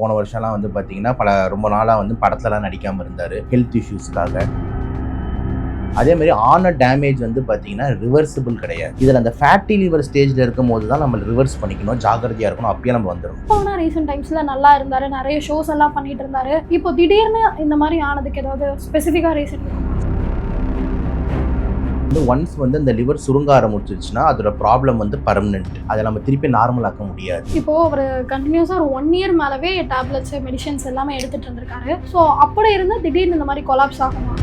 போன வருஷம்லாம் வந்து பார்த்தீங்கன்னா பல ரொம்ப நாளாக வந்து படத்துலலாம் நடிக்காமல் இருந்தார். ஹெல்த் இஷ்யூஸ்க்காக அதே மாதிரி ஆன டேமேஜ் வந்து பார்த்தீங்கன்னா ரிவர்சிபிள் கிடையாது. இதில் அந்த ஃபேட்டி லிவர் ஸ்டேஜில் இருக்கும் போது தான் நம்ம ரிவர்ஸ் பண்ணிக்கணும் ஜாக்கிரதையாக இருக்கணும் அப்பயே நம்ம வந்துடும் போனா ரீசெண்ட் டைம்ஸில் நல்லா இருந்தார் நிறைய ஷோஸ் எல்லாம் பண்ணிட்டு இருந்தார். இப்போ திடீர்னு இந்த மாதிரி ஆனதுக்கு ஏதாவது ஸ்பெசிஃபிக்காக ரீசன் வந்து ஒன்ஸ் வந்து அந்த லிவர் சுருங்க ஆரம்பிச்சிருச்சுன்னா அதோட ப்ராப்ளம் வந்து பர்மனெண்ட் அதை நம்ம திருப்பி நார்மல் ஆக்க முடியாது. இப்போ அவர் கண்டினியூஸாக ஒரு ஒன் இயர் மேலவே டேப்லெட்ஸ் மெடிசன்ஸ் எல்லாமே எடுத்துட்டு இருந்திருக்காரு ஸோ அப்படி இருந்தால் திடீர்னு இந்த மாதிரி கொலாப்ஸ் ஆகுமா?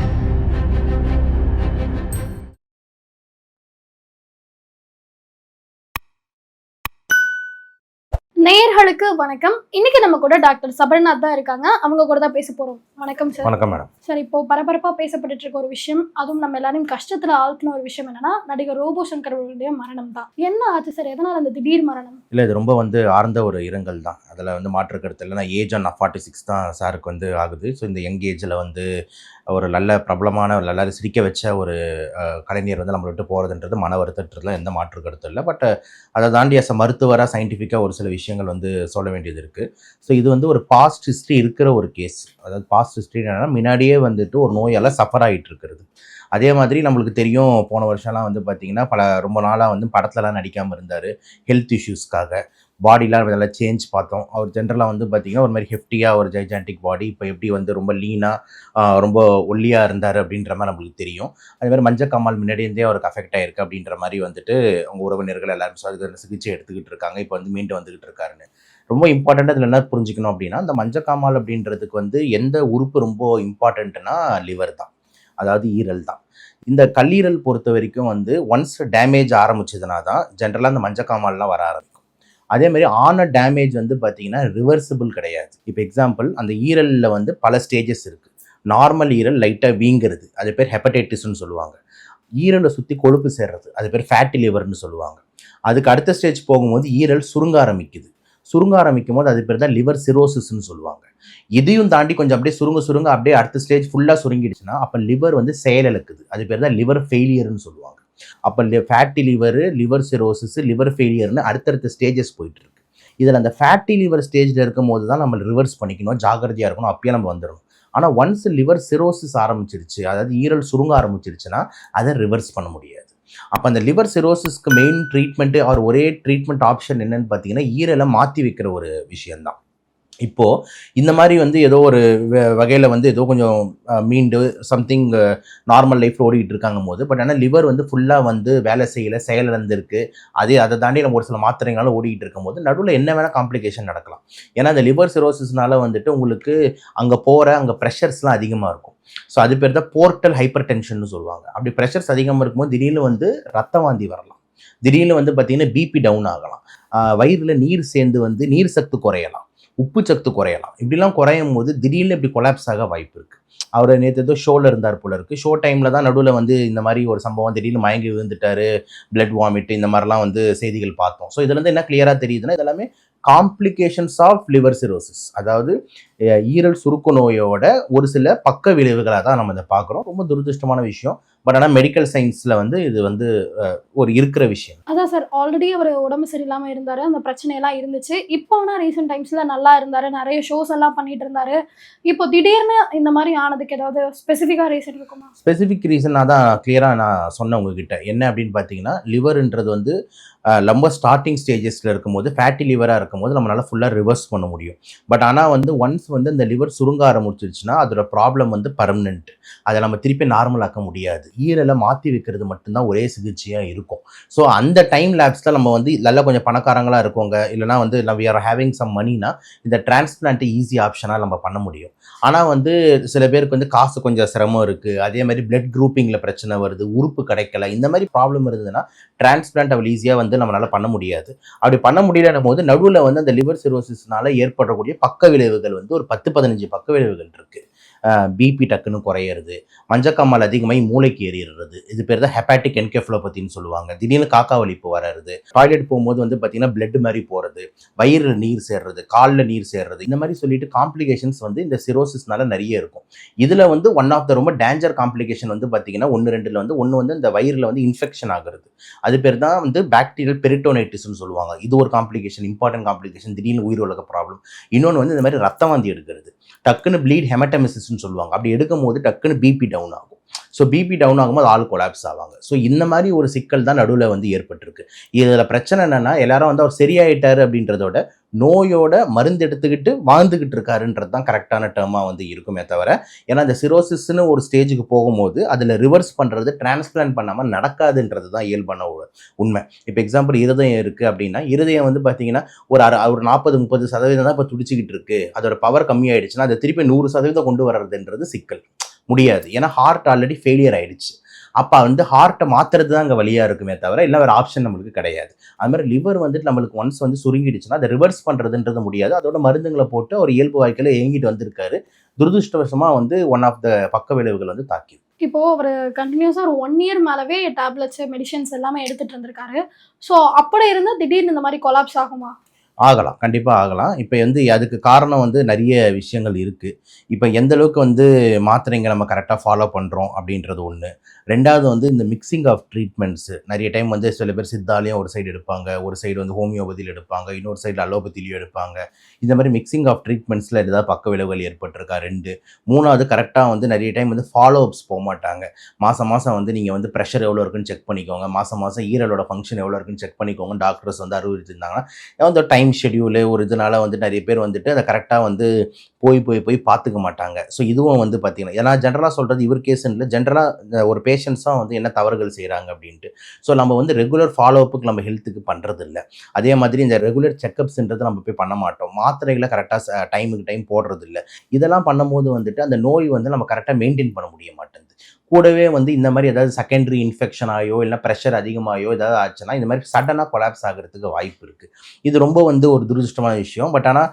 நேயர்களுக்கு வணக்கம். இன்னைக்கு நம்ம கூட டாக்டர் சபர்நாத் தான் இருக்காங்க. அவங்க கூட தான் பேச போறோம். வணக்கம் சார். வணக்கம் மேடம். சார் இப்போ பரபரப்பா பேசப்பட்டு இருக்க ஒரு விஷயம் அதுவும் நம்ம எல்லாரையும் கஷ்டத்துல ஆழ்த்தின ஒரு விஷயம் என்னன்னா நடிகர் ரோபோ சங்கர் அவர்களுடைய மரணம் தான். என்ன ஆச்சு சார்? எதனால அந்த திடீர் மரணம்? இல்லை இது ரொம்ப வந்து ஆர்ந்த ஒரு இரங்கல் தான். அதில் வந்து மாற்று கருத்து இல்லை ஏஜ் ஆன் ஃபார்ட்டி சிக்ஸ் தான் சாருக்கு வந்து ஆகுது. ஸோ இந்த யங் ஏஜில் வந்து ஒரு நல்ல பிரபலமான ஒரு நல்லா சிரிக்க வச்ச ஒரு கலைஞர் வந்து நம்மளை விட்டு போகிறதுன்றது மன வருத்தன்றதுல எந்த மாற்று கருத்து இல்லை. பட் அதை தாண்டி அஸ் மருத்துவராக சயின்டிஃபிக்காக ஒரு சில விஷயங்கள் வந்து சொல்ல வேண்டியது இருக்குது ஸோ இது வந்து ஒரு பாஸ்ட் ஹிஸ்ட்ரி இருக்கிற ஒரு கேஸ் அதாவது பாஸ்ட் ஹிஸ்ட்ரி என்னன்னா முன்னாடியே வந்துட்டு ஒரு நோயால் சஃபர் ஆகிட்டு இருக்கிறது. அதே மாதிரி நம்மளுக்கு தெரியும் போன வருஷம்லாம் வந்து பார்த்திங்கன்னா பல ரொம்ப நாளாக வந்து படத்துலலாம் நடிக்காமல் இருந்தார். ஹெல்த் இஷ்யூஸ்க்காக பாடிலாம் நல்லா சேஞ்ச் பார்த்தோம். அவர் ஜென்ரலாக வந்து பார்த்திங்கன்னா ஒரு மாதிரி ஹெஃப்டியாக ஒரு ஜைஜான்டிக் பாடி இப்போ எப்படி வந்து ரொம்ப லீனாக ரொம்ப ஒல்லியாக இருந்தார் அப்படின்ற மாதிரி நம்மளுக்கு தெரியும். அதே மாதிரி மஞ்சள் கமால் முன்னாடியிருந்தே அவருக்கு அஃபெக்ட் ஆயிருக்கு அப்படின்ற மாதிரி வந்துட்டு அவங்க உறவினர்கள் எல்லாரும் so சிகிச்சை எடுத்துக்கிட்டு இருக்காங்க. இப்போ வந்து மீண்டு வந்துக்கிட்டு இருக்காருன்னு. ரொம்ப இம்பார்ட்டண்ட்டாக இதில் என்ன புரிஞ்சுக்கணும் அப்படின்னா இந்த மஞ்சள் காமால் அப்படின்றதுக்கு வந்து எந்த உறுப்பு ரொம்ப இம்பார்ட்டண்ட்டுன்னா லிவர் தான். அதாவது ஈரல் தான். இந்த கல்லீரல் பொறுத்த வரைக்கும் வந்து ஒன்ஸ் டேமேஜ் ஆரம்பிச்சதுனா தான் ஜென்ரலாக இந்த மஞ்சள் காமால்லாம் வர ஆரம்பிக்கும். அதே மாதிரி ஆன டேமேஜ் வந்து பார்த்தீங்கன்னா ரிவர்சிபிள் கிடையாது. இப்போ எக்ஸாம்பிள் அந்த ஈரலில் வந்து பல ஸ்டேஜஸ் இருக்குது நார்மல் ஈரல் லைட்டாக வீங்கிறது. அது பேர் ஹெப்படைட்டிஸ்னு சொல்லுவாங்க. ஈரலை சுற்றி கொழுப்பு சேர்றது. அது பேர் ஃபேட்டி லிவர்னு சொல்லுவாங்க. அதுக்கு அடுத்த ஸ்டேஜ் போகும்போது ஈரல் சுருங்க ஆரம்பிக்குது. சுருங்க ஆரம்பிக்கும் போது அது பேர் தான் லிவர் சிரோசிஸ்ன்னு சொல்லுவாங்க. இதையும் தாண்டி கொஞ்சம் அப்படியே சுருங்க சுருங்க அப்படியே அடுத்த ஸ்டேஜ் ஃபுல்லாக சுருங்கிடுச்சுன்னா அப்போ லிவர் வந்து செயலிழக்குது. அது பேர் தான் லிவர் ஃபெயிலியர்னு சொல்லுவாங்க. அப்போ fatty liver liver cirrhosis liver ஃபெயிலியர்னு அடுத்தடுத்த ஸ்டேஜஸ் போயிட்டு இருக்கு இதில் அந்த ஃபேட்டி லிவர் ஸ்டேஜில் இருக்கும் போது தான் நம்ம ரிவர்ஸ் பண்ணிக்கணும் ஜாக்கிரதையாக இருக்கணும் அப்பயே நம்ம வந்துடணும். ஆனால் ஒன்ஸ் லிவர் சிரோசிஸ் ஆரம்பிச்சிருச்சு அதாவது ஈரல் சுருங்க ஆரம்பிச்சிருச்சுன்னா அதை ரிவர்ஸ் பண்ண முடியாது. அப்போ அந்த லிவர் சிரோசிஸ்க்கு மெயின் ட்ரீட்மெண்ட்டு அவர் ஒரே ட்ரீட்மெண்ட் ஆப்ஷன் என்னன்னு பார்த்தீங்கன்னா ஈரலை மாற்றி வைக்கிற ஒரு விஷயந்தான் இப்போது இந்த மாதிரி வந்து ஏதோ ஒரு வகையில் வந்து ஏதோ கொஞ்சம் மீண்டு சம்திங் நார்மல் லைஃப் ஓடிக்கிட்டு இருக்காங்க போது பட் ஆனால் லிவர் வந்து ஃபுல்லாக வந்து வேலை செய்யலை செயலிழந்திருக்கு அதே அதை தாண்டி நம்ம ஒரு சில மாத்திரைங்களால ஓடிக்கிட்டு இருக்கும்போது நடுவில் என்ன வேணால் காம்ப்ளிகேஷன் நடக்கலாம். ஏன்னா அந்த லிவர் சிரோசிஸ்னால வந்துட்டு உங்களுக்கு அங்கே போகிற அங்கே ப்ரெஷர்ஸ்லாம் அதிகமாக இருக்கும். ஸோ அது பேர் தான் போர்ட்டல் ஹைப்பர் டென்ஷன் சொல்லுவாங்க. அப்படி ப்ரெஷர்ஸ் அதிகமாக இருக்கும்போது திடீர்னு வந்து ரத்த வாந்தி வரலாம். திடீர்னு வந்து பார்த்தீங்கன்னா பிபி டவுன் ஆகலாம். வயிறில் நீர் சேர்ந்து வந்து நீர் சத்து குறையலாம். உப்பு சத்து குறையலாம். இப்படிலாம் குறையும் போது திடீர்னு இப்படி கொலாப்ஸ் ஆக வாய்ப்பு இருக்குது அவர் நேற்று ஏதோ ஷோவில் இருந்தார் போல இருக்குது ஷோ டைமில் தான் நடுவில் வந்து இந்த மாதிரி ஒரு சம்பவம் திடீர்னு மயங்கி விழுந்துட்டாரு. பிளட் வாமிட் இந்த மாதிரிலாம் வந்து செய்திகள் பார்த்தோம். ஸோ இதுலேருந்து என்ன கிளியராக தெரியுதுன்னா இதெல்லாமே காம்ப்ளிகேஷன்ஸ் ஆஃப் லிவர் சிரோசிஸ் அதாவது ஈரல் சுருக்க நோயோட ஒரு சில பக்க விளைவுகளாக தான் நம்ம இதை பார்க்குறோம். ரொம்ப துரதிருஷ்டமான விஷயம். பட் ஆனால் மெடிக்கல் சயின்ஸில் வந்து இது வந்து ஒரு இருக்கிற விஷயம். அதான் சார் ஆல்ரெடி அவர் உடம்பு சரியில்லாம இருந்தாரு. அந்த பிரச்சனை எல்லாம் இருந்துச்சு. இப்போ ஆனா ரீசெண்ட் டைம்ஸ்ல நல்லா இருந்தாரு. நிறைய ஷோஸ் எல்லாம் பண்ணிட்டு இருந்தாரு. இப்போ திடீர்னு இந்த மாதிரி ஆனதுக்கு ஏதாவது ஸ்பெசிஃபிக்கா ரீசன் இருக்குமா? ஸ்பெசிஃபிக் ரீசனாக தான் கிளியராக நான் சொன்னேன் உங்ககிட்ட. என்ன அப்படின்னு பார்த்தீங்கன்னா லிவர்ன்றது வந்து ரொம்ப ஸ்டார்டிங் ஸ்டேஜஸில் இருக்கும்போது ஃபேட்டி லிவராக இருக்கும்போது நம்மளால் ஃபுல்லாக ரிவர்ஸ் பண்ண முடியும். பட் ஆனால் வந்து ஒன்ஸ் வந்து இந்த லிவர் சுருங்க ஆரம்பிச்சிருச்சுன்னா அதோட ப்ராப்ளம் வந்து பர்மனெண்ட் அதை நம்ம திருப்பி நார்மலாக்க முடியாது. ஈரலை மாற்றி வைக்கிறது மட்டும்தான் ஒரே சிகிச்சையாக இருக்கும். ஸோ அந்த டைம் லேப்ஸில் நம்ம வந்து நல்லா கொஞ்சம் பணக்காரங்களாக இருக்கவங்க இல்லைனா வந்து வி ஆர் ஹேவிங் சம் மணினா இந்த டிரான்ஸ்பிளான்ட்டு ஈஸி ஆப்ஷனாக நம்ம பண்ண முடியும். ஆனால் வந்து சில பேருக்கு வந்து காசு கொஞ்சம் சிரமம் இருக்குது அதே மாதிரி பிளட் குரூப்பிங்கில் பிரச்சனை வருது உறுப்பு கிடைக்கல இந்த மாதிரி ப்ராப்ளம் இருந்ததுன்னா டிரான்ஸ்பிளான்ட் அவள் ஈஸியாக வந்து நம்மளால் பண்ண முடியாது. அப்படி பண்ண முடியலன்னும் போது நடுவில் வந்து அந்த லிவர் சிரோசிஸ்னால ஏற்படக்கூடிய பக்க விளைவுகள் வந்து ஒரு பத்து பதினஞ்சு பக்க விளைவுகள் இருக்குது பிபி டக்குன்னு குறையிறது. மஞ்சக்காமல் அதிகமாகி மூளைக்கு ஏறிடுறது. இது பேர் தான் ஹெப்பாட்டிக் என்கெஃப்லோபத்தின்னு சொல்லுவாங்க. திடீர்னு காக்கா வலிப்பு வர்றது டாய்லெட் போகும்போது வந்து பார்த்தீங்கன்னா பிளட் மாதிரி போகிறது வயிறில் நீர் சேர்றது. காலில் நீர் சேர்றது. இந்த மாதிரி சொல்லிட்டு காம்ப்ளிகேஷன்ஸ் வந்து இந்த சிரோசிஸ்னால நிறைய இருக்கும். இதில் வந்து ஒன் ஆஃப் த ரொம்ப டேஞ்சர் காம்ப்ளிகேஷன் வந்து பார்த்தீங்கன்னா ஒன்று ரெண்டில் வந்து ஒன்று வந்து இந்த வயிறில் வந்து இன்ஃபெக்ஷன் ஆகுறது. அது பேர் தான் வந்து பாக்டீரியல் பெரிட்டோனைட்டிஸ்னு சொல்லுவாங்க. இது ஒரு காம்ப்ளிகேஷன் இம்பார்ட்டன்ட் காம்ப்ளிகேஷன் திடீர்னு உயிர் உலக ப்ராப்ளம் இன்னொன்று வந்து இந்த மாதிரி ரத்தம் வாந்தி எடுக்கிறது. டக்குன்னு ப்ளீட் ஹெமட்டமிசிஸ்ன்னு சொல்லுவாங்க. அப்படி எடுக்கும் போது டக்குன்னு பிபி டவுன் ஆகும். ஸோ பிபி டவுன் ஆகும்போது ஆள் கொலாப்ஸ் ஆவாங்க. ஸோ இந்த மாதிரி ஒரு சிக்கல் தான் நடுவில் வந்து ஏற்பட்டிருக்கு. இதில் பிரச்சனை என்னென்னா எல்லாரும் வந்து அவர் சரியாயிட்டார் அப்படின்றதோட நோயோட மருந்து எடுத்துக்கிட்டு வாழ்ந்துக்கிட்டு இருக்காருன்றது தான் கரெக்டான டேர்மாக வந்து இருக்குமே தவிர ஏன்னா இந்த சிரோசிஸ்னு ஒரு ஸ்டேஜுக்கு போகும்போது அதில் ரிவர்ஸ் பண்ணுறது டிரான்ஸ்பிளான்ட் பண்ணாமல் நடக்காதுன்றது தான் இயல்பான ஒரு உண்மை. இப்போ எக்ஸாம்பிள் இருதயம் இருக்குது அப்படின்னா இருதயம் வந்து பார்த்தீங்கன்னா ஒரு அரை ஒரு நாற்பது முப்பது சதவீதம் தான் இப்போ துடிச்சிக்கிட்டு இருக்குது அதோட பவர் கம்மியாயிடுச்சுன்னா அதை திருப்பி நூறு சதவீதம் கொண்டு வர்றதுன்றது சிக்கல். முடியாது. ஏன்னா ஹார்ட் ஆல்ரெடி ஃபெயிலியர் ஆயிடுச்சு. அப்போ வந்து ஹார்ட்டை மாற்றுறது தான் அங்கே வழியாக இருக்குமே தவிர இல்லை வேறு ஆப்ஷன் நம்மளுக்கு கிடையாது. அது மாதிரி லிவர் வந்துட்டு நம்மளுக்கு ஒன்ஸ் வந்து சுருங்கிடுச்சுன்னா அதை ரிவர்ஸ் பண்ணுறதுன்றது முடியாது. அதோட மருந்துங்களை போட்டு ஒரு இயல்பு வாழ்க்கையில் இயங்கிட்டு வந்திருக்காரு. துரதிருஷ்டவசமாக வந்து ஒன் ஆஃப் த பக்க விளைவுகள் வந்து தாக்கி இப்போ அவர் கண்டினியூஸாக ஒரு ஒன் இயர் மேலவே டேப்லெட்ஸ் மெடிசன்ஸ் எல்லாமே எடுத்துட்டு இருந்திருக்காரு ஸோ அப்படி இருந்தால் திடீர்னு இந்த மாதிரி கொலாப்ஸ் ஆகுமா? ஆகலாம் கண்டிப்பாக ஆகலாம். இப்போ வந்து அதுக்கு காரணம் வந்து நிறைய விஷயங்கள் இருக்குது இப்போ எந்த அளவுக்கு வந்து மாத்திரைங்க நம்ம கரெக்டாக ஃபாலோ பண்ணுறோம் அப்படின்றது ஒன்று ரெண்டாவது வந்து இந்த மிக்சிங் ஆஃப் ட்ரீட்மெண்ட்ஸு நிறைய டைம் வந்து சில பேர் சித்தாலையும் ஒரு சைடு எடுப்பாங்க ஒரு சைடு வந்து ஹோமியோபதியில் எடுப்பாங்க இன்னொரு சைடு அலோபதிலையும் எடுப்பாங்க. இந்த மாதிரி மிக்சிங் ஆஃப் ட்ரீட்மெண்ட்ஸில் ஏதாவது பக்க விளைவுகள் ஏற்பட்டிருக்கா? ரெண்டு. மூணாவது கரெக்டாக வந்து நிறைய டைம் வந்து ஃபாலோ அப்ஸ் போக மாட்டாங்க. மாதம் மாதம் வந்து நீங்கள் வந்து ப்ரெஷர் எவ்வளோ இருக்குன்னு செக் பண்ணிக்கோங்க. மாதம் மாதம் ஈரலோட ஃபங்க்ஷன் எவ்வளோ இருக்குன்னு செக் பண்ணிக்கோங்க. டாக்டர்ஸ் வந்து அறிவுறுத்திருந்தாங்கன்னா அந்த டைம் ஷெடியூலு ஒரு இதனால் வந்து நிறைய பேர் வந்துட்டு அதை கரெக்டாக வந்து போய் போய் போய் பார்த்துக்க மாட்டாங்க. ஸோ இதுவும் வந்து பார்த்தீங்கன்னா ஏன்னா ஜென்ரலாக சொல்கிறது இவர் கேஸ்ன்னு இல்லை. ஜென்ரலாக ஒரு பேஷண்ட்ஸாக வந்து என்ன தவறுகள் செய்கிறாங்க அப்படின்ட்டு. ஸோ நம்ம வந்து ரெகுலர் ஃபாலோ அப்புக்கு நம்ம ஹெல்த்துக்கு பண்ணுறது இல்லை. அதே மாதிரி இந்த ரெகுலர் செக்கப்ஸ்ன்றது நம்ம போய் பண்ண மாட்டோம். மாத்திரைகளை கரெக்டாக டைமுக்கு டைம் போடுறது இல்லை. இதெல்லாம் பண்ணும்போது வந்துட்டு அந்த நோய் வந்து நம்ம கரெக்டாக மெயின்டைன் பண்ண முடிய மாட்டேங்குது. கூடவே வந்து இந்த மாதிரி ஏதாவது செகண்டரி இன்ஃபெக்ஷன் ஆகியோ இல்லை ப்ரெஷர் அதிகமாகயோ ஏதாவது ஆச்சுன்னா இந்த மாதிரி சடனாக கொலாப்ஸ் ஆகிறதுக்கு வாய்ப்பு இருக்குது இது ரொம்ப வந்து ஒரு துரதிருஷ்டமான விஷயம். பட் ஆனால்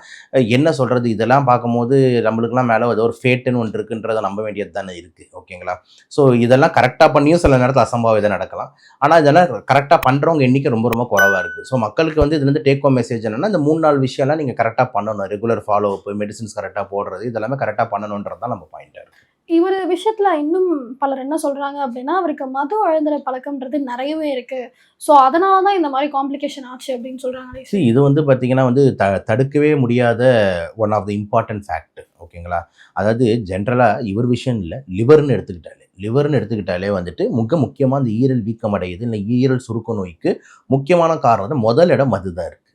என்ன சொல்கிறது இதெல்லாம் பார்க்கும்போது நம்மளுக்குலாம் மேலே ஏதோ ஒரு ஃபேட்டுன்னு ஒன்று இருக்குன்றதை நம்ப வேண்டியது தானே இருக்குது ஓகேங்களா ஸோ இதெல்லாம் கரெக்டாக பண்ணியும் சில நேரத்தில் அசம்பாவிதம் நடக்கலாம். ஆனால் இதெல்லாம் கரெக்டாக பண்ணுறவங்க எண்ணிக்கை ரொம்ப ரொம்ப குறவாக இருக்குது ஸோ மக்களுக்கு வந்து இதுலேருந்து டேக் ஹோம் மெசேஜ் என்னென்னா இந்த மூணு நாலு விஷயம்லாம் நீங்கள் கரெக்டாக பண்ணணும். ரெகுலர் ஃபாலோ அப் மெடிசின்ஸ் கரெக்டாக போடுறது இதெல்லாமே கரெக்டாக பண்ணணுன்றது தான் நம்ம பாயிண்ட்டாக இருக்குது இவர் விஷயத்தில் இன்னும் பலர் என்ன சொல்கிறாங்க அப்படின்னா அவருக்கு மது அழுந்துற பழக்கம்ன்றது நிறையவே இருக்குது ஸோ அதனால தான் இந்த மாதிரி காம்ப்ளிகேஷன் ஆச்சு அப்படின்னு சொல்றாங்க. சரி இது வந்து பார்த்தீங்கன்னா வந்து த தடுக்கவே முடியாத one of the important fact ஓகேங்களா? அதாவது ஜென்ரலாக இவர் விஷயம் இல்லை லிவர்னு எடுத்துக்கிட்டாலே. லிவர்னு எடுத்துக்கிட்டாலே வந்துட்டு மிக முக்கியமாக இந்த ஈரல் வீக்கம் அடையுது இல்லை ஈரல் சுருக்க நோய்க்கு முக்கியமான காரணம் வந்து முதல் இடம் மது தான் இருக்குது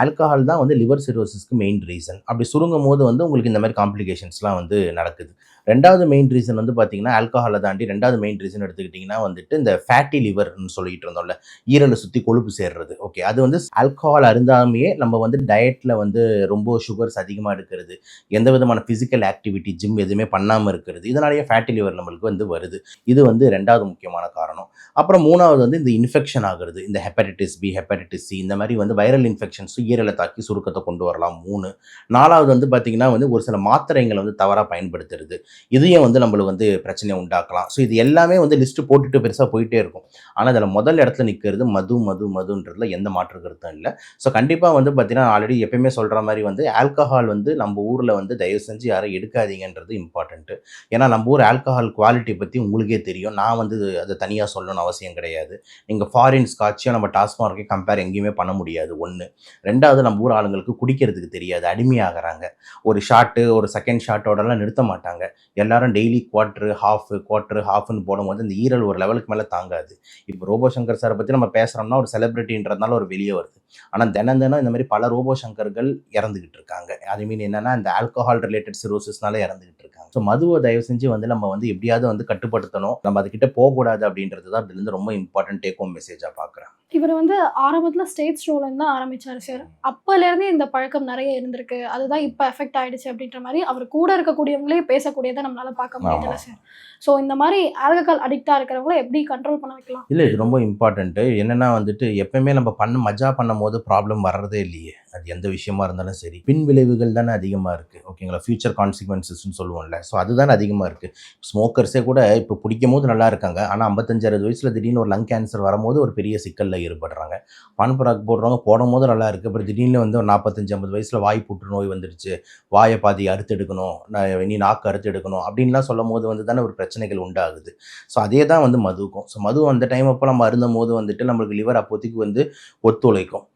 ஆல்கஹால் தான் வந்து லிவர் சிரோசிஸ்க்கு மெயின் ரீசன் அப்படி சுருங்கும் போது வந்து உங்களுக்கு இந்த மாதிரி காம்ப்ளிகேஷன்ஸ்லாம் வந்து நடக்குது. ரெண்டாவது மெயின் ரீசன் வந்து பார்த்தீங்கன்னா ஆல்கஹாலை தாண்டி ரெண்டாவது மெயின் ரீசன் எடுத்துக்கிட்டிங்கன்னா வந்துட்டு இந்த ஃபேட்டி லிவர்னு சொல்லிட்டு இருந்தோம்ல ஈரலை சுற்றி கொழுப்பு சேர்றது. ஓகே அது வந்து ஆல்கஹால் அருந்தாமையே நம்ம வந்து டயட்டில் வந்து ரொம்ப சுகர்ஸ் அதிகமாக எடுக்கிறது. எந்த விதமான ஃபிசிக்கல் ஆக்டிவிட்டி ஜிம் எதுவுமே பண்ணாமல் இருக்கிறது. இதனாலேயே ஃபேட்டி லிவர் நம்மளுக்கு வந்து வருது. இது வந்து ரெண்டாவது முக்கியமான காரணம். அப்புறம் மூணாவது வந்து இந்த இன்ஃபெக்ஷன் ஆகுறது. இந்த ஹெப்படைட்டிஸ் பி ஹெப்படைட்டிஸ் சி இந்த மாதிரி வந்து வைரல் இன்ஃபெக்ஷன்ஸ் ஈரலை தாக்கி சுருக்கத்தை கொண்டு வரலாம். மூணு. நாலாவது வந்து பார்த்திங்கன்னா வந்து ஒரு சில மாத்திரைங்களை வந்து தவறாக பயன்படுத்துறது. இதையும் வந்து நம்மளுக்கு வந்து பிரச்சனையை உண்டாக்கலாம். ஸோ இது எல்லாமே வந்து லிஸ்ட்டு போட்டுட்டு பெருசாக போயிட்டே இருக்கும். ஆனால் அதில் முதல் இடத்துல நிற்கிறது மது மது மதுன்றதுல எந்த மாற்று கருத்தும் இல்லை. ஸோ கண்டிப்பாக வந்து பார்த்தீங்கன்னா ஆல்ரெடி எப்பயுமே சொல்கிற மாதிரி வந்து ஆல்கஹால் வந்து நம்ம ஊரில் வந்து தயவு செஞ்சு யாரும் எடுக்காதீங்கன்றது இம்பார்ட்டண்ட்டு ஏன்னா நம்ம ஊர் ஆல்கஹால் குவாலிட்டி பற்றி உங்களுக்கே தெரியும். நான் வந்து அதை தனியாக சொல்லணும்னு அவசியம் கிடையாது. நீங்கள் ஃபாரின் ஸ்காட்சியும் நம்ம டாஸ்மார்க்கே கம்பேர் எங்கேயுமே பண்ண முடியாது. ஒன்று ரெண்டாவது நம்ம ஊர் ஆளுங்களுக்கு குடிக்கிறதுக்கு தெரியாது. அடிமையாகிறாங்க. ஒரு ஷாட்டு ஒரு செகண்ட் ஷாட்டோடலாம் நிறுத்த மாட்டாங்க. எல்லாரும் டெய்லி குவார்ட்ரு ஹாஃப் குவார்ட்ரு ஹாஃப்னு போடும்போது இந்த ஈரல் ஒரு லெவலுக்கு மேலே தாங்காது. இப்போ ரோபோ சங்கர் சாரை பற்றி நம்ம பேசுகிறோம்னா ஒரு செலிபிரிட்டின்றதுனால ஒரு வெளியே வருது. ஆனால் தினம் தினம் இந்த மாதிரி பல ரோபோ சங்கர்கள் இறந்துகிட்டு இருக்காங்க. அது மீன் என்னென்னா இந்த ஆல்கஹால் ரிலேட்டட் சிரோசிஸ்னால இறந்துகிட்டு இருக்காங்க. ஸோ மதுவை தயவு செஞ்சு வந்து நம்ம வந்து எப்படியாவது வந்து கட்டுப்படுத்தணும். நம்ம அதுக்கிட்ட போகக்கூடாது அப்படின்றது தான் இதுலேருந்து ரொம்ப இம்பார்ட்டன்ட் டேக் ஹோம் மெசேஜாக பார்க்குறேன் இவர் வந்து ஆரம்பத்துல ஸ்டேஜ் ஷோல இருந்து தான் ஆரம்பிச்சாரு சார் அப்பல இருந்தே இந்த பழக்கம் நிறைய இருந்திருக்கு. அதுதான் இப்ப எஃபெக்ட் ஆயிடுச்சு அப்படின்ற மாதிரி அவர் கூட இருக்கக்கூடியவங்களே பேசக்கூடியதை நம்மளால பார்க்க முடியுதுல்ல சார் ஸோ இந்த மாதிரி ஆல்கஹால் அடிக்டா இருக்கிறவங்கள எப்படி கண்ட்ரோல் பண்ண வைக்கலாம்? இல்லை இது ரொம்ப இம்பார்ட்டண்ட்டு என்னென்னா வந்துட்டு எப்பயுமே நம்ம பண்ண மஜா பண்ணும் போது ப்ராப்ளம் வர்றதே இல்லையே. அது எந்த விஷயமா இருந்தாலும் சரி. பின் விளைவுகள் தானே அதிகமாக இருக்குது ஓகேங்களா ஃபியூச்சர் கான்சிக்வன்சஸ்ன்னு சொல்லுவோம்ல. ஸோ அதுதான் அதிகமாக இருக்குது ஸ்மோக்கர்ஸே கூட இப்போ பிடிக்கும் போது நல்லா இருக்காங்க. ஆனால் ஐம்பத்தஞ்சு அறுபது வயசில் திடீர்னு ஒரு லங் கேன்சர் வரும்போது ஒரு பெரிய சிக்கலில் ஈடுபடுறாங்க. பான் பராக் போடுறவங்க போடும் போது நல்லா இருக்குது அப்புறம் திடீர்னு வந்து ஒரு நாற்பத்தஞ்சு ஐம்பது வயசில் வாய் புற்றுநோய் வந்துடுச்சு. வாயை பாதி அறுத்து எடுக்கணும் நான் இனி நாக்கு அறுத்து எடுக்கணும் அப்படின்லாம் சொல்லும் போது வந்து தானே ஒரு பிரச்சனைகள் உண்டாகுது. ஸோ அதே தான் வந்து மதுக்கும் ஸோ மது அந்த டைம் அப்போ நம்ம அருந்தும் போது வந்துட்டு நம்மளுக்கு லிவர் அப்போதைக்கு வந்து ஒத்துழைக்கும்.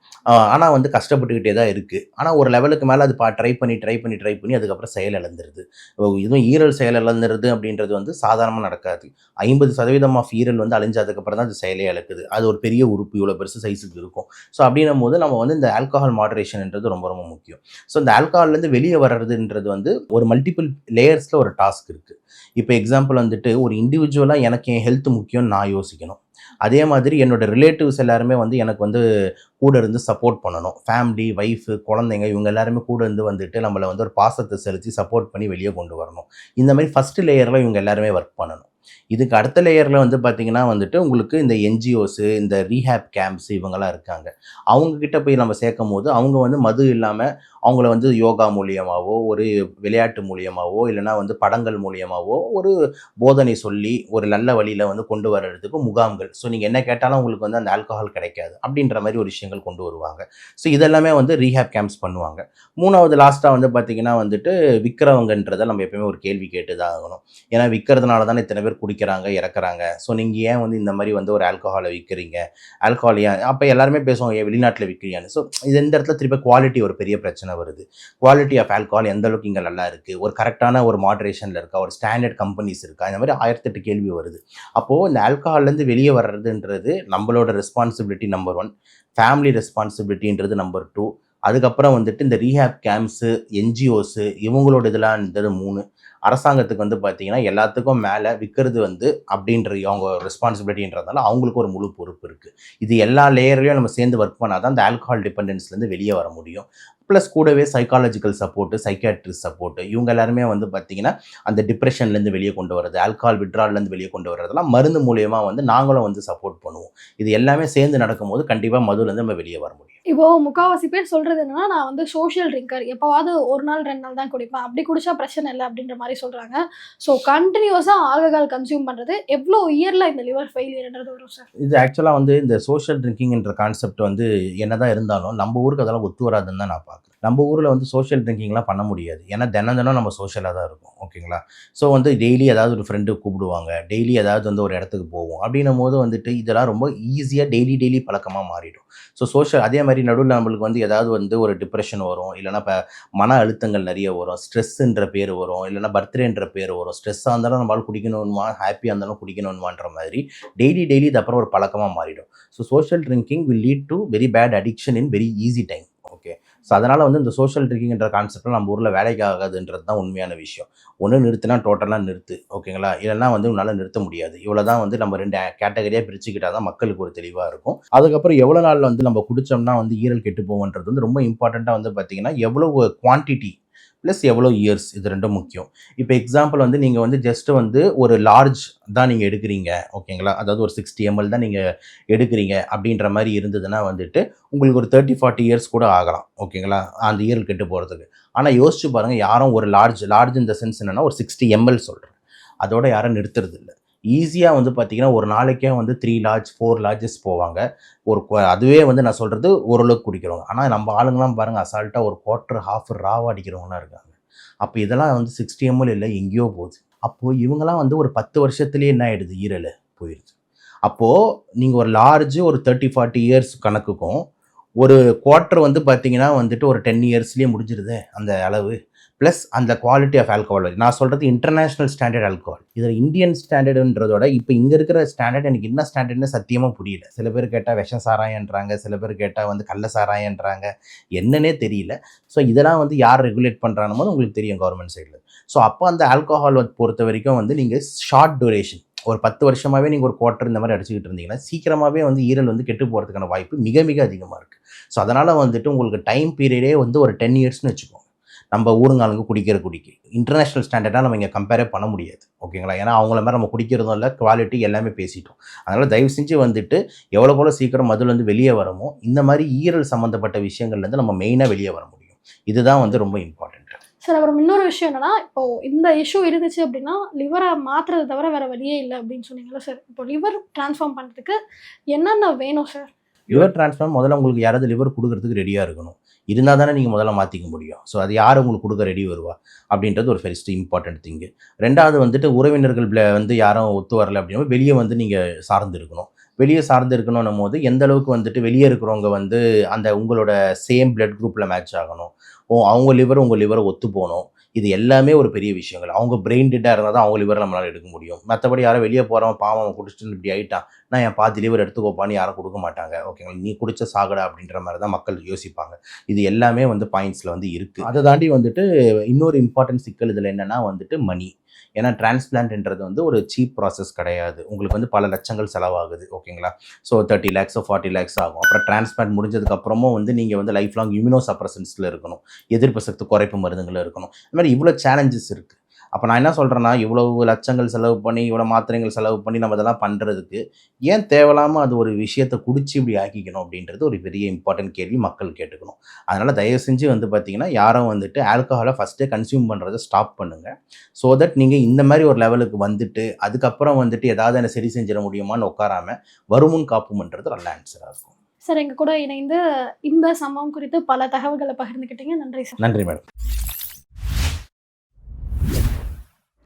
ஆனால் வந்து கஷ்டப்பட்டுக்கிட்டே தான் இருக்குது ஆனால் ஒரு லெவலுக்கு மேலே அது பா ட்ரை பண்ணி ட்ரை பண்ணி ட்ரை பண்ணி அதுக்கப்புறம் செயல் இழந்துருது. இதுவும் ஈரல் செயல் இழந்துருது அப்படின்றது வந்து சாதாரணமாக நடக்காது. ஐம்பது சதவீதம் ஆஃப் ஈரல் வந்து அழிஞ்சதுக்கப்புறம் தான் அது செயலே இழக்குது. அது ஒரு பெரிய உறுப்பு இவ்வளோ பெருசு சைஸுக்கு இருக்கும். ஸோ அப்படின்னும் போது நம்ம வந்து இந்த ஆல்கஹால் மாடரேஷன்ன்றது ரொம்ப ரொம்ப முக்கியம். ஸோ இந்த ஆல்கஹால்லேருந்து வெளியே வர்றதுன்றது வந்து ஒரு மல்டிபிள் லேயர்ஸில் ஒரு டாஸ்க் இருக்குது இப்போ எக்ஸாம்பிள் வந்துட்டு ஒரு இண்டிவிஜுவலாக எனக்கு என் ஹெல்த் முக்கியம்னு நான் யோசிக்கணும். அதே மாதிரி என்னோட ரிலேட்டிவ்ஸ் எல்லாருமே வந்து எனக்கு வந்து கூட இருந்து சப்போர்ட் பண்ணணும். ஃபேமிலி ஒய்ஃபு குழந்தைங்க இவங்க எல்லாருமே கூட இருந்து வந்துட்டு நம்மளை வந்து ஒரு பாசத்தை செலுத்தி சப்போர்ட் பண்ணி வெளியே கொண்டு வரணும். இந்த மாதிரி ஃபஸ்ட்டு லேயரில் இவங்க எல்லாருமே ஒர்க் பண்ணணும். இதுக்கு அடுத்த லேயரில் வந்து பார்த்திங்கன்னா வந்துட்டு உங்களுக்கு இந்த என்ஜிஓஸு இந்த ரீஹேப் கேம்ப்ஸ் இவங்கெல்லாம் இருக்காங்க. அவங்கக்கிட்ட போய் நம்ம சேர்க்கும் போது அவங்க வந்து மது இல்லாமல் அவங்கள வந்து யோகா மூலியமாகவோ ஒரு விளையாட்டு மூலியமாகவோ இல்லைனா வந்து படங்கள் மூலியமாகவோ ஒரு போதனை சொல்லி ஒரு நல்ல வழியில் வந்து கொண்டு வர்றதுக்கு முகாம்கள். ஸோ நீங்கள் என்ன கேட்டாலும் உங்களுக்கு வந்து அந்த ஆல்கஹால் கிடைக்காது அப்படின்ற மாதிரி ஒரு விஷயங்கள் கொண்டு வருவாங்க. ஸோ இதெல்லாமே வந்து ரீஹேப் கேம்ப்ஸ் பண்ணுவாங்க. மூணாவது லாஸ்ட்டாக வந்து பார்த்திங்கன்னா வந்துட்டு விற்கிறவங்கன்றதை நம்ம எப்பயுமே ஒரு கேள்வி கேட்டு தான் ஆகணும். ஏன்னா விற்கிறதுனால தானே இத்தனை பேர் குடிக்கிறாங்க இறக்குறாங்க. ஸோ நீங்கள் ஏன் வந்து இந்த மாதிரி வந்து ஒரு ஆல்கஹாலை விற்கிறீங்க ஆல்கஹால் ஏன்? அப்போ எல்லாருமே பேசுவோம் ஏன் வெளிநாட்டில் விற்கிறியான்னு ஸோ இது இந்த இடத்துல திருப்பி குவாலிட்டி ஒரு பெரிய பிரச்சனை வருது. குவாலிட்டி ஆஃப் ஆல்கஹால் எந்த அளவுக்கு இங்கே நல்லா இருக்குது ஒரு கரெக்டான ஒரு மாட்ரேஷனில் இருக்கா? ஒரு ஸ்டாண்டர்ட் கம்பெனிஸ் இருக்கா? இந்த மாதிரி ஆயிரத்தெட்டு கேள்வி வருது. அப்போது இந்த ஆல்கஹால்லேருந்து வெளியே வர்றதுன்றது நம்மளோட ரெஸ்பான்சிபிலிட்டி நம்பர் ஒன் ஃபேமிலி ரெஸ்பான்சிபிலிட்டின்றது நம்பர் டூ அதுக்கப்புறம் வந்துட்டு இந்த ரீஹேப் கேம்ப்ஸு என்ஜிஓஸு இவங்களோட இதெல்லாம்ன்றது மூணு. அரசாங்கத்துக்கு வந்து பார்த்தீங்கன்னா எல்லாத்துக்கும் மேலே விற்கிறது வந்து அப்படின்ற அவங்க ரெஸ்பான்சிபிலிட்டின்றதுனால அவங்களுக்கு ஒரு முழு பொறுப்பு இருக்குது இது எல்லா லேயர்லையும் நம்ம சேர்ந்து ஒர்க் பண்ணால் தான் அந்த ஆல்கஹால் டிபெண்டன்ஸ்லேருந்து வெளியே வர முடியும். ப்ளஸ் கூடவே சைக்காலஜிக்கல் சப்போர்ட்டு சைக்காட்ரிஸ்ட் சப்போர்ட்டு இவங்க எல்லாருமே வந்து பார்த்தீங்கன்னா அந்த டிப்ரெஷன்லேருந்து வெளியே கொண்டு வரது ஆல்கஹால் விட்ராலேருந்து வெளியே கொண்டு வரதெல்லாம் மருந்து மூலியமாக வந்து நாங்களும் வந்து சப்போர்ட் பண்ணுவோம். இது எல்லாமே சேர்ந்து நடக்கும்போது கண்டிப்பாக மதுலேருந்து நம்ம வெளியே வர முடியும். இப்போது முக்கால்வாசி பேர் சொல்கிறது என்னென்னா நான் வந்து சோஷியல் ட்ரிங்கர் எப்போவாவது ஒரு நாள் ரெண்டு நாள் தான் குடிப்பேன். அப்படி குடிச்சா பிரச்சனை இல்லை அப்படின்ற மாதிரி சொல்கிறாங்க ஸோ கண்டினியூஸாக ஆல்கஹால் கன்சியூம் பண்ணுறது எவ்வளோ இயரில் இந்த லிவர் ஃபெயிலியர்ன்றது வரும் சார் இது ஆக்சுவலாக வந்து இந்த சோஷியல் ட்ரிங்கிங்ன்ற கான்செப்ட் வந்து என்னதான் இருந்தாலும் நம்ம ஊருக்கு அதெல்லாம் ஒத்து வராதுன்னு தான் நான் பார்க்குறேன். நம்ம ஊரில் வந்து சோஷியல் ட்ரிங்கிங்லாம் பண்ண முடியாது. ஏன்னா தினம் தினம் நம்ம சோஷியலாக தான் இருக்கும். ஓகேங்களா? ஸோ வந்து டெய்லி ஏதாவது ஒரு ஃப்ரெண்டு கூப்பிடுவாங்க. டெய்லி ஏதாவது வந்து ஒரு இடத்துக்கு போவோம். அப்படின்னும் போது வந்துட்டு இதெல்லாம் ரொம்ப ஈஸியாக டெய்லி டெய்லி பழக்கமாக மாறிடும். ஸோ சோஷியல் அதே மாதிரி நடுவில் நம்மளுக்கு வந்து ஏதாவது வந்து ஒரு டிப்ரெஷன் வரும். இல்லைன்னா இப்போ மன அழுத்தங்கள் நிறைய வரும். ஸ்ட்ரெஸ்ஸுன்ற பேர் வரும். இல்லைனா பர்த்டேன்ற பேர் வரும். ஸ்ட்ரெஸ்ஸாக இருந்தாலும் நம்மளால் குடிக்கணுமா? ஹாப்பியாக இருந்தாலும் குடிக்கணுமான்ற மாதிரி டெய்லி டெய்லி இது அப்புறம் ஒரு பழக்கமாக மாறிடும். So social drinking will lead to very bad addiction in very easy time so அதனால் வந்து இந்த சோஷியல் ட்ரிங்கிங்கிற கான்செப்ட்லாம் நம்ம ஊரில் வேலைக்கு ஆகாதுன்றது தான் உண்மையான விஷயம். ஒன்று நிறுத்தினா டோட்டலாக நிறுத்து ஓகேங்களா இல்லைன்னா வந்து உன்னால் நிறுத்த முடியாது. இவ்வளோ தான் வந்து நம்ம ரெண்டு கேட்டகரியாக பிரிச்சுக்கிட்டால் தான் மக்களுக்கு ஒரு தெளிவாக இருக்கும். அதுக்கப்புறம் எவ்வளோ நாளில் வந்து நம்ம குடித்தோம்னா வந்து ஈரல் கெட்டு போவோன்றது வந்து ரொம்ப இம்பார்ட்டண்ட்டாக வந்து பார்த்திங்கன்னா எவ்வளோ குவான்டிட்டி ப்ளஸ் எவ்வளோ இயர்ஸ் இது ரெண்டும் முக்கியம். இப்போ எக்ஸாம்பிள் வந்து நீங்கள் வந்து ஜஸ்ட் வந்து ஒரு லார்ஜ் தான் நீங்கள் எடுக்கிறீங்க. ஓகேங்களா அதாவது ஒரு சிக்ஸ்டி எம்எல் தான் நீங்கள் எடுக்கிறீங்க அப்படின்ற மாதிரி இருந்ததுன்னா வந்துட்டு உங்களுக்கு ஒரு தேர்ட்டி ஃபார்ட்டி இயர்ஸ் கூட ஆகலாம். ஓகேங்களா அந்த இயர் கெட்டு போகிறதுக்கு ஆனால் யோசிச்சு பாருங்கள் யாரும் ஒரு லார்ஜ் லார்ஜ் இந்த சென்ஸ் என்னென்னா ஒரு சிக்ஸ்டி எம்எல் சொல்கிறேன் அதோட யாரும் நிறுத்துறது இல்லை ஈஸியாக வந்து பார்த்திங்கன்னா ஒரு நாளைக்கே வந்து த்ரீ லார்ஜ் ஃபோர் லார்ஜஸ் போவாங்க. ஒரு அதுவே வந்து நான் சொல்கிறது ஓரளவுக்கு குடிக்கிறவங்க. ஆனால் நம்ம ஆளுங்களாம் பாருங்கள் அசால்ட்டாக ஒரு குவார்ட்டர் ஹாஃப் ராவாக அடிக்கிறவங்களாம் இருக்காங்க. அப்போ இதெல்லாம் வந்து சிக்ஸ்டி எம்எல் இல்லை எங்கேயோ போகுது. அப்போது இவங்கெல்லாம் வந்து ஒரு பத்து வருஷத்துலேயே என்ன ஆகிடுது ஈரல் போயிடுது அப்போது நீங்கள் ஒரு லார்ஜ் ஒரு தேர்ட்டி ஃபார்ட்டி இயர்ஸ் கணக்குக்கும் ஒரு குவார்ட்டர் வந்து பார்த்தீங்கன்னா வந்துட்டு ஒரு டென் இயர்ஸ்லேயே முடிஞ்சிருது அந்த அளவு. ப்ளஸ் அந்த குவாலிட்டி ஆஃப் ஆல்கோஹால் நான் சொல்கிறது இன்டர்நேஷ்னல் ஸ்டாண்டர்ட் ஆல்கோஹால் இதில் இந்தியன் ஸ்டாண்டர்டுன்றதோட இப்போ இங்கே இருக்கிற ஸ்டாண்டர்ட் எனக்கு என்ன ஸ்டாண்டர்ட்னு சத்தியமாக புரியல. சில பேர் கேட்டால் விஷ சாராயன்றாங்க சில பேர் கேட்டால் வந்து கள்ள சாராயன்றாங்க என்னன்னே தெரியல. ஸோ இதெல்லாம் வந்து யார் ரெகுலேட் பண்ணுறான்னு உங்களுக்கு தெரியும் கவர்மெண்ட் சைடில் ஸோ அப்போ அந்த ஆல்கஹால் பொறுத்த வரைக்கும் வந்து நீங்கள் ஷார்ட் டூரேஷன் ஒரு பத்து வருஷமாகவே நீங்கள் ஒரு குவார்ட்டர் இந்த மாதிரி அடிச்சுக்கிட்டு இருந்தீங்கன்னா சீக்கிரமாகவே வந்து ஈரல் வந்து கெட்டு போகிறதுக்கான வாய்ப்பு மிக மிக அதிகமாக இருக்குது ஸோ அதனால் வந்துட்டு உங்களுக்கு டைம் பீரியடே வந்து ஒரு டென் இயர்ஸ்னு வச்சுக்கோங்க. நம்ம ஊருங்காலுங்க குடிக்கிற குடிக்கு. இன்டர்நேஷ்னல் ஸ்டாண்டர்டாக நம்ம இங்கே கம்பேரே பண்ண முடியாது. ஓகேங்களா? ஏன்னா அவங்கள மாதிரி நம்ம குடிக்கிறதும் இல்லை குவாலிட்டி எல்லாமே பேசிட்டோம். அதனால் தயவு செஞ்சு வந்துட்டு எவ்வளோ போல சீக்கிரம் மதுலேருந்து வெளியே வரமோ இந்த மாதிரி ஈரல் சம்மந்தப்பட்ட விஷயங்கள்லேருந்து நம்ம மெயினாக வெளியே வர முடியும். இதுதான் வந்து ரொம்ப இம்பார்ட்டன்ட் சார் அப்புறம் இன்னொரு விஷயம் என்னன்னா இப்போ இந்த இஷ்யூ இருந்துச்சு அப்படின்னா லிவரை மாத்துறதை தவிர வேற வழியே இல்லை அப்படின்னு சொன்னீங்கல்ல சார் இப்போ லிவர் டிரான்ஸ்ஃபார்ம் பண்ணுறதுக்கு என்னென்ன வேணும் சார் லிவர் டிரான்ஸ்ஃபார்ம் முதல்ல உங்களுக்கு யாராவது லிவர் கொடுக்கறதுக்கு ரெடியாக இருக்கணும். இருந்தால் தானே நீங்கள் முதல்ல மாற்றிக்க முடியும். ஸோ அது யார் உங்களுக்கு கொடுக்க ரெடி வருவா? அப்படின்றது ஒரு ஃபர்ஸ்ட் இம்பார்ட்டன்ட் திங்கு ரெண்டாவது வந்துட்டு உறவினர்கள் வந்து யாரும் ஒத்து வரல அப்படின்னா வெளியே வந்து நீங்கள் சார்ந்து இருக்கணும். வெளியே சார்ந்து இருக்கணும் போது எந்த அளவுக்கு வந்துட்டு வெளியே இருக்கிறவங்க வந்து அந்த உங்களோட சேம் பிளட் குரூப்பில் மேட்ச் ஆகணும். ஓ அவங்க லிவர் உங்கள் லிவரை ஒத்து போகணும். இது எல்லாமே ஒரு பெரிய விஷயங்கள். அவங்க பிரெயின் டெட்டாக இருந்தால் தான் அவங்க லிவர் நம்மளால் எடுக்க முடியும். மற்றபடி யாரும் வெளியே போகிறவன் பாவம் அவன் குடிச்சிட்டு இப்படி ஆகிட்டான் நான் என் பாதி லிவர் எடுத்துக்கோப்பான்னு யாரும் கொடுக்க மாட்டாங்க. ஓகேங்களா? நீ குடிச்ச சாகடா அப்படின்ற மாதிரி தான் மக்கள் யோசிப்பாங்க. இது எல்லாமே வந்து பாயிண்ட்ஸில் வந்து இருக்குது அதை தாண்டி வந்துட்டு இன்னொரு இம்பார்ட்டன்ட் சிக்கல் இதில் என்னென்னா வந்துட்டு மணி ஏன்னா டிரான்ஸ்பிளான்ட்ன்றது வந்து ஒரு சீப் ப்ராசஸ் கிடையாது. உங்களுக்கு வந்து பல லட்சங்கள் செலவாகுது ஓகேங்களா? ஸோ தேர்ட்டி லேக்ஸோ ஃபார்ட்டி லேக்ஸ் ஆகும். அப்புறம் டிரான்ஸ்பிளான்ட் முடிஞ்சதுக்கப்புறமும் வந்து நீங்கள் வந்து லைஃப் லாங் இம்யூனோ சப்ரசன்ஸில் இருக்கணும். எதிர்ப்பு சக்தி குறைப்பு மருந்துகளும் இருக்கணும். இந்த மாதிரி இவ்வளோ சேலஞ்சஸ் இருக்குது அப்போ நான் என்ன சொல்கிறேன்னா இவ்வளவு லட்சங்கள் செலவு பண்ணி இவ்வளோ மாத்திரைகள் செலவு பண்ணி நம்ம இதெல்லாம் பண்ணுறதுக்கு ஏன் தேவையில்லாமல் அது ஒரு விஷயத்தை குடிச்சு இப்படி ஆக்கிக்கணும் அப்படின்றது ஒரு பெரிய இம்பார்ட்டன்ட் கேள்வி மக்கள் கேட்டுக்கணும். அதனால் தயவு செஞ்சு வந்து பார்த்தீங்கன்னா யாரும் வந்துட்டு ஆல்கஹாலை ஃபஸ்ட்டே கன்சியூம் பண்ணுறதை ஸ்டாப் பண்ணுங்கள் ஸோ தட் நீங்கள் இந்த மாதிரி ஒரு லெவலுக்கு வந்துட்டு அதுக்கப்புறம் வந்துட்டு ஏதாவது என்ன சரி செஞ்சிட முடியுமான்னு உட்காராம வருமுன் காப்புமன்றது நல்ல ஆன்சராக இருக்கும். சார் எங்க கூட இணைந்து இந்த சம்பவம் குறித்து பல தகவல்களை பகிர்ந்துக்கிட்டீங்க நன்றி சார். நன்றி மேடம்.